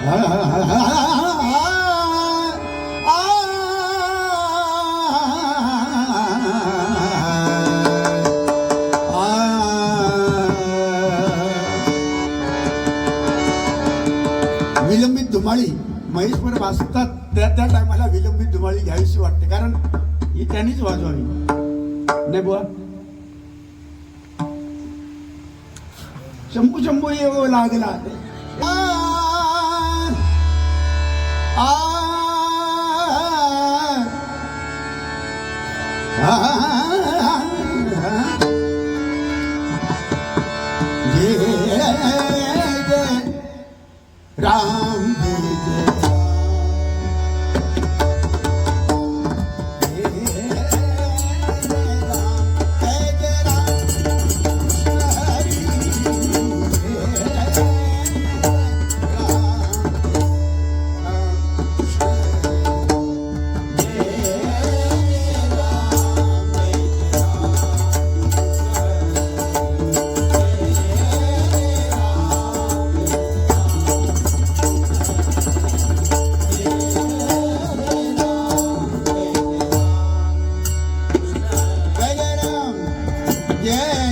विलंबित धुमाळी. महेशवर वाचतात त्या त्या टायमाला विलंबित धुमाळी घ्यावीशी वाटते. कारण ही त्यांनीच वाजवावी. नाही बुवा. शंभू शंभू येऊ लागला. Ah, ah, ah, ah, ah, yeah.